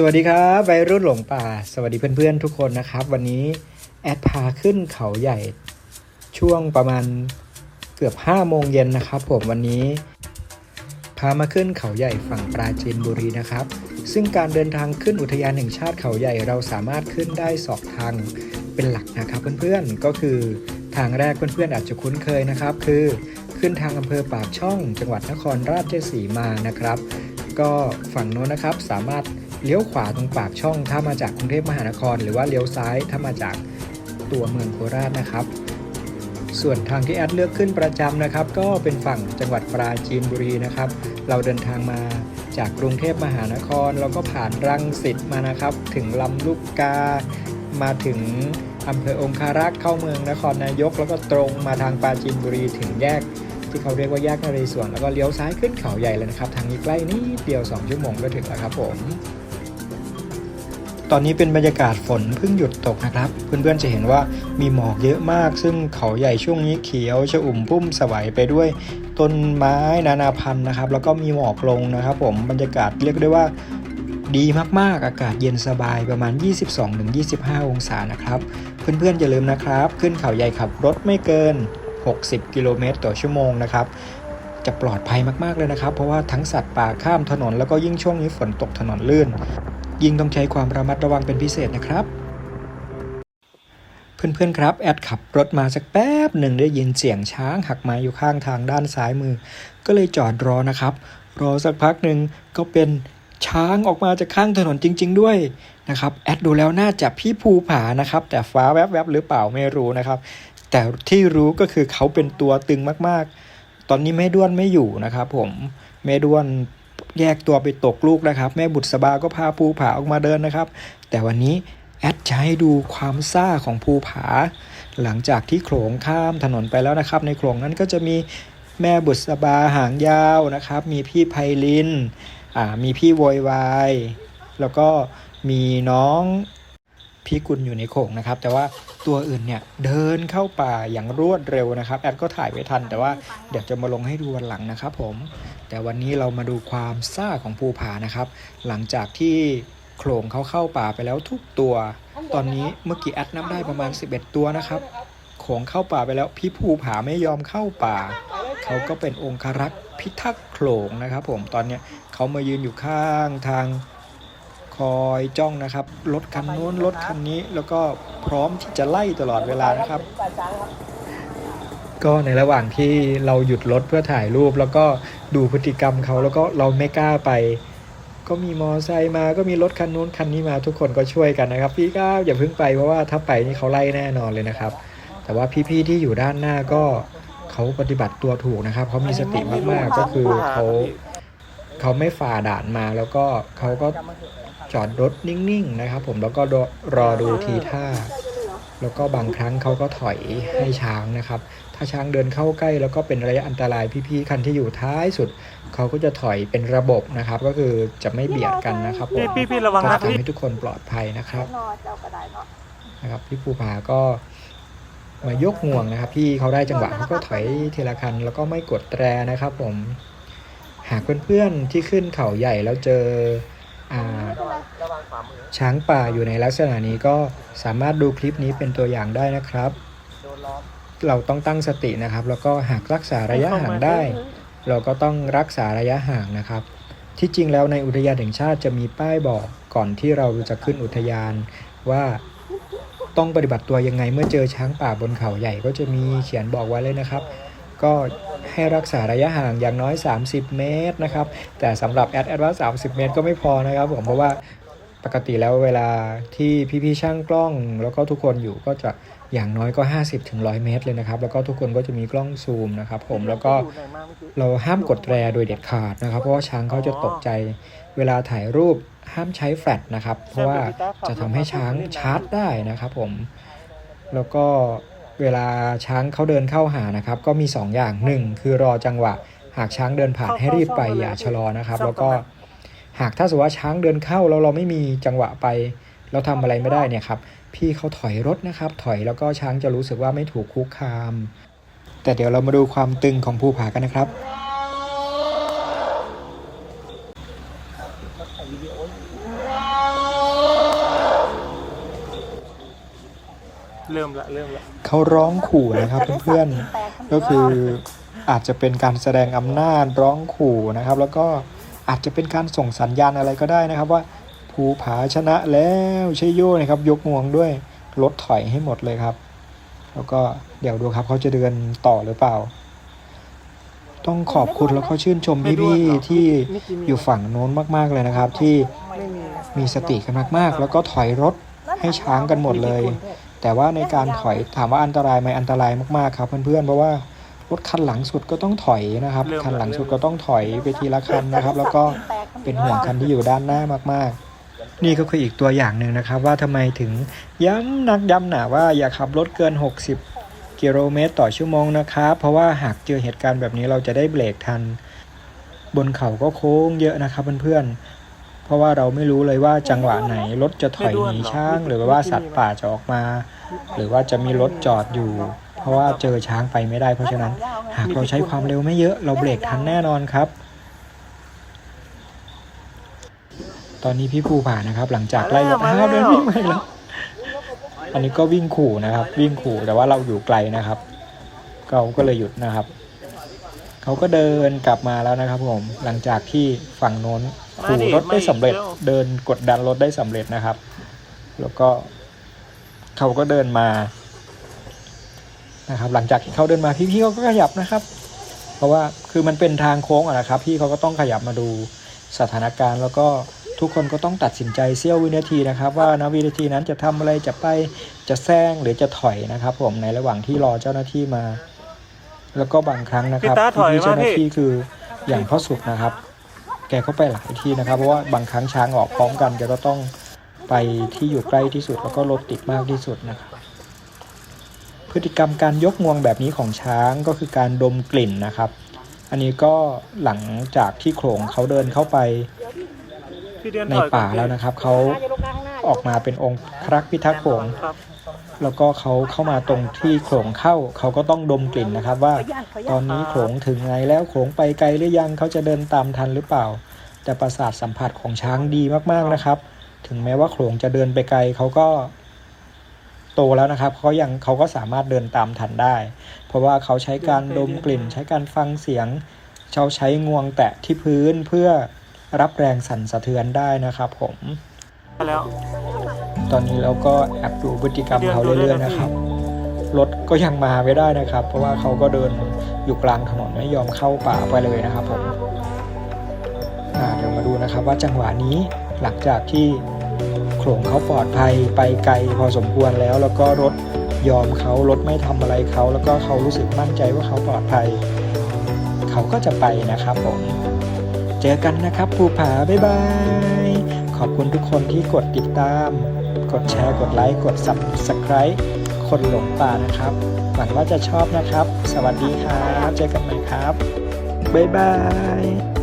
สวัสดีครับวัยรุ่นหลงป่า สวัสดีเพื่อนๆทุกคนนะครับ วันนี้แอดพาขึ้นเขาใหญ่ช่วงประมาณเกือบ5โมงเย็นนะครับ ผมวันนี้ พามาขึ้นเขาใหญ่ฝั่งปราจีนบุรีนะครับ ซึ่งการเดินทางขึ้นอุทยานแห่งชาติเขาใหญ่เราสามารถขึ้นได้สองทางเป็นหลักนะครับเพื่อนๆก็คือทางแรกเพื่อนๆอาจจะคุ้นเคยนะครับ คือขึ้นทางอำเภอปากช่อง จังหวัดนครราชสีมานะครับ ก็ฝั่งโน้นนะครับสามารถ เลี้ยวขวาตรงปากช่องถ้ามาจากกรุงเทพมหานคร หรือว่าเลี้ยวซ้ายถ้ามาจากตัวเมืองโคราชนะครับ ส่วนทางที่แอดเลือกขึ้นประจำนะครับ ก็เป็นฝั่งจังหวัดปราจีนบุรีนะครับ เราเดินทางมาจากกรุงเทพมหานครเราก็ผ่านรังสิตมานะครับ ถึงลำลูกกา มาถึงอำเภอองคารักษ์เข้าเมืองนครนายก แล้วก็ตรงมาทางปราจีนบุรีถึงแยกที่เขาเรียกว่าแยกนเรศวรแล้วก็เลี้ยวซ้ายขึ้นเขาใหญ่เลยนะครับ ทางนี้ใกล้นิดเดียว 2 ชั่วโมงก็ถึงแล้วครับผม ตอนนี้เป็นบรรยากาศฝนเพิ่งหยุดตกนะครับ เพื่อนๆจะเห็นว่ามีหมอกเยอะมาก ซึ่งเขาใหญ่ช่วงนี้เขียวชอุ่มพุ่มสวัยไปด้วยต้นไม้นานาพันธุ์นะครับ แล้วก็มีหมอกลงนะครับ ผมบรรยากาศเรียกได้ว่าดีมากๆ อากาศเย็นสบายประมาณ 22-25 องศานะครับ เพื่อนๆอย่าลืมนะครับ ขึ้นเขาใหญ่ขับรถไม่เกิน 60 กิโลเมตรต่อชั่วโมงนะครับ จะปลอดภัยมากๆเลยนะครับ เพราะว่าทั้งสัตว์ป่าข้ามถนนแล้วก็ยิ่งช่วงนี้ฝนตกถนนลื่น ยิ่งต้องใช้ความระมัดระวังเป็นพิเศษนะครับ เพื่อนๆครับ แอดขับรถมาสักแป๊บหนึ่งได้ยินเสียงช้างหักไม้อยู่ข้างทางด้านซ้ายมือ ก็เลยจอดรอนะครับ รอสักพักหนึ่งก็เป็นช้างออกมาจากข้างถนนจริง ๆ ด้วยนะครับแอดดูแล้วน่าจะพี่ภูผานะครับ แต่ฟ้าแวบๆหรือเปล่าไม่รู้นะครับ แต่ที่รู้ก็คือเขาเป็นตัวตึงมากๆ ตอนนี้แม่ด้วนไม่อยู่นะครับผมแม่ด้วน แยกตัวไปตกลูกนะครับ แม่บุตรสบาก็พาภูผาออกมาเดินนะครับ แต่วันนี้แอดจะให้ดูความซ่าของภูผา หลังจากที่โขลงข้ามถนนไปแล้วนะครับ ในโขลงนั้นก็จะมีแม่บุตรสบาหางยาวนะครับ มีพี่ไพลินอ่ามีพี่โวยวายแล้วก็มีน้องพี่กุลอยู่ในโขงนะครับ แต่ว่า ตัวอื่นเนี่ยเดินเข้าป่าอย่างรวดเร็วนะครับแอดก็ถ่ายไว้ทัน แต่ว่าเดี๋ยวจะมาลงให้ดูวันหลังนะครับผม แต่วันนี้เรามาดูความซ่าของภูผานะครับ หลังจากที่โขลงเขาเข้าป่าไปแล้วทุกตัว ตอนนี้เมื่อกี้แอดนับได้ประมาณ 11 ตัวนะครับโขงเข้าป่าไปแล้วพี่ภูผาไม่ยอมเข้าป่า เขาก็เป็นองครักษ์พิทักษ์โขลงนะครับ ผมตอนเนี้ยเขามายืนอยู่ข้างทาง คอยจ้องนะครับรถคันนู้นรถคันนี้แล้วก็พร้อมที่จะไล่ตลอดเวลานะครับ ก็ในระหว่างที่เราหยุดรถเพื่อถ่ายรูป แล้วก็ดูพฤติกรรมเขาแล้วก็เราไม่กล้าไป ก็มีมอไซค์มาก็มีรถคันนู้นคันนี้มาทุกคนก็ช่วยกันนะครับ พี่ก้าวอย่าเพิ่งไปเพราะว่าถ้าไปนี่เขาไล่แน่นอนเลยนะครับ แต่ว่าพี่ๆที่อยู่ด้านหน้าก็เขาปฏิบัติตัวถูกนะครับเขามีสติมากๆก็คือเขาเขาไม่ฝ่าด่านมาแล้วก็เขาก็ จอดรถนิ่งๆนะครับ ผมแล้วก็รอรอดูทีท่า แล้วก็บางครั้งเขาก็ถอยให้ช้างนะครับ ถ้าช้างเดินเข้าใกล้ แล้วก็เป็นระยะอันตรายพี่ๆคันที่อยู่ท้ายสุด เขาก็จะถอยเป็นระบบนะครับ ก็คือจะไม่เบียดกันนะครับผมพี่พี่พี่ระวังก็นะทำพี่ให้ทุกคนปลอดภัยนะครับนอเจ้าก็ได้เนาะนะครับพี่ภูผาก็มายกห่วงนะครับ พี่เขาได้จังหวะเขาก็ถอยทีละคัน แล้วก็ไม่กดแตรนะครับ ผม หากเพื่อนๆที่ขึ้นเขาใหญ่แล้วเจออ่า ช้างป่าอยู่ในลักษณะนี้ก็สามารถดูคลิปนี้เป็นตัวอย่างได้นะครับ เราต้องตั้งสตินะครับ แล้วก็หากรักษาระยะห่างได้ เราก็ต้องรักษาระยะห่างนะครับ ที่จริงแล้วในอุทยานแห่งชาติจะมีป้ายบอกก่อนที่เราจะขึ้นอุทยานว่าต้องปฏิบัติตัวยังไงเมื่อเจอช้างป่าบนเขาใหญ่ก็จะมีเขียนบอกไว้เลยนะครับ ก็ให้รักษาระยะห่างอย่างน้อย 30 เมตรนะครับ แต่สำหรับแอดแอดว่า30 เมตรก็ไม่พอนะครับผมเพราะว่าปกติแล้วเวลาที่พี่ๆช่างกล้อง แล้วก็ทุกคนอยู่ก็จะอย่างน้อยก็ 50ถึง100 เมตรเลยนะครับ แล้วก็ทุกคนก็จะมีกล้องซูมนะครับผมแล้วก็เราห้ามกดแตรโดยเด็ดขาดนะครับ เพราะว่าช้างเขาจะตกใจเวลาถ่ายรูปห้ามใช้แฟลชนะครับ เพราะว่าจะทำให้ช้างชาร์จได้นะครับผมแล้วก็ เวลาช้างเขาเดินเข้าหานะครับ ก็มี 2 อย่างหนึ่งคือรอจังหวะ หากช้างเดินผ่านให้รีบไปอย่าชะลอนะครับ แล้วก็หากถ้าสมมติว่าช้างเดินเข้าแล้วเราไม่มีจังหวะไป เราทำอะไรไม่ได้เนี่ยครับพี่เขาถอยรถนะครับ ถอยแล้วก็ช้างจะรู้สึกว่าไม่ถูกคุกคาม แต่เดี๋ยวเรามาดูความตึงของภูผากันนะครับ เมละเริ่มละเขาร้องขู่นะครับเพื่อนๆก็คืออาจจะเป็นการแสดงอำนาจร้องขู่นะครับ แล้วก็อาจจะเป็นการส่งสัญญาณอะไรก็ได้นะครับ ว่าภูผาชนะแล้วใช่โย่นะครับ ยกงวงด้วยรถถอยให้หมดเลยครับ แล้วก็เดี๋ยวดูครับเขาจะเดินต่อหรือเปล่า ต้องขอบคุณแล้วก็ชื่นชมพี่ๆที่อยู่ฝั่งโน้นมากๆเลยนะครับ ที่ไม่มีมีสติกันมากๆ แล้วก็ถอยรถให้ช้างกันหมดเลย แต่ว่าในการถอยถามว่าอันตรายไหมอันตรายมากๆครับเพื่อนๆเพราะว่ารถคันหลังสุดก็ต้องถอยนะครับ คันหลังสุดก็ต้องถอยไปทีละคันนะครับ แล้วก็เป็นห่วงคันที่อยู่ด้านหน้ามากๆนี่ก็คืออีกตัวอย่างหนึ่งนะครับว่าทำไมถึงย้ำนักย้ำหนาว่าอย่าขับรถเกิน 60 กิโลเมตรต่อชั่วโมงนะครับ เพราะว่าหากเจอเหตุการณ์แบบนี้เราจะได้เบรกทัน บนเขาก็โค้งเยอะนะครับเพื่อนๆ เพราะว่าเราไม่รู้เลยว่าจังหวะไหนรถจะถอยหนีช้าง หรือว่าสัตว์ป่าจะออกมา หรือว่าจะมีรถจอดอยู่ เพราะว่าเจอช้างไปไม่ได้ เพราะฉะนั้น หากเราใช้ความเร็วไม่เยอะเราเบรกทันแน่นอนครับ ตอนนี้พี่ภูผ่านนะครับ หลังจากไล่รถอ้าเดินวิ่งไปแล้วอันนี้ก็วิ่งขู่นะครับ วิ่งขู่แต่ว่าเราอยู่ไกลนะครับเขาก็เลยหยุดนะครับ เขาก็เดินกลับมาแล้วนะครับผมหลังจากที่ฝั่งโน้น ขู่รถได้สำเร็จ เดินกดดันรถได้สำเร็จนะครับ แล้วก็เขาก็เดินมานะครับ หลังจากที่เขาเดินมาพี่ๆเขาก็ขยับนะครับ เพราะว่าคือมันเป็นทางโค้งอะนะครับ พี่เขาก็ต้องขยับมาดูสถานการณ์แล้วก็ทุกคนก็ต้องตัดสินใจเสี้ยววินาทีนะครับ ว่าณวินาทีนั้นจะทำอะไรจะไปจะแซงหรือจะถอยนะครับ ผมในระหว่างที่รอเจ้าหน้าที่มา แล้วก็บางครั้งนะครับพี่ตาถอยพี่ๆมาเจ้าหน้าพี่ที่คืออย่างพ่อสุดนะครับ แกก็ไปหลายที่นะครับ เพราะว่าบางครั้งช้างออกพร้อมกันแกก็ต้องไปที่อยู่ใกล้ที่สุดแล้วก็รถติดมากที่สุดนะครับพฤติกรรมการยกงวงแบบนี้ของช้างก็คือการดมกลิ่นนะครับ อันนี้ก็หลังจากที่โขลงเขาเดินเข้าไปในป่าแล้วนะครับเขาออกมาเป็นองค์ครักพิทักษ์โขลง แล้วก็เขาเข้ามาตรงที่โขลงเข้าเขาก็ต้องดมกลิ่นนะครับ ว่าตอนนี้โขลงถึงไหนแล้วโขลงไปไกลหรือยังเขาจะเดินตามทันหรือเปล่า แต่ประสาทสัมผัสของช้างดีมากๆนะครับ ถึงแม้ว่าโขลงจะเดินไปไกลเขาก็โตแล้วนะครับเขายังเขาก็สามารถเดินตามทันได้ เพราะว่าเขาใช้การดมกลิ่น ใช้การฟังเสียงเขาใช้งวงแตะที่พื้นเพื่อรับแรงสั่นสะเทือนได้นะครับผมแล้ว ตอนนี้เราก็แอบดูพฤติกรรมเขาเรื่อยๆนะครับรถก็ยังมาไม่ได้นะครับ เพราะว่าเขาก็เดินอยู่กลางถนนไม่ยอมเข้าป่าไปเลยนะครับผมเดี๋ยวมาดูนะครับว่าจังหวะนี้หลังจากที่โขลงเขาปลอดภัยไปไกลพอสมควรแล้ว แล้วก็รถยอมเขารถไม่ทำอะไรเขาแล้วก็เขารู้สึกมั่นใจว่าเขาปลอดภัย เขาก็จะไปนะครับผมเจอกันนะครับภูผาบ๊ายบาย ขอบคุณทุกคนที่กดติดตาม กดแชร์ กดไลค์ กด subscribe คนหลงป่านะครับ หวังว่าจะชอบนะครับ สวัสดีครับ เจอกันใหม่ครับ บ๊ายบาย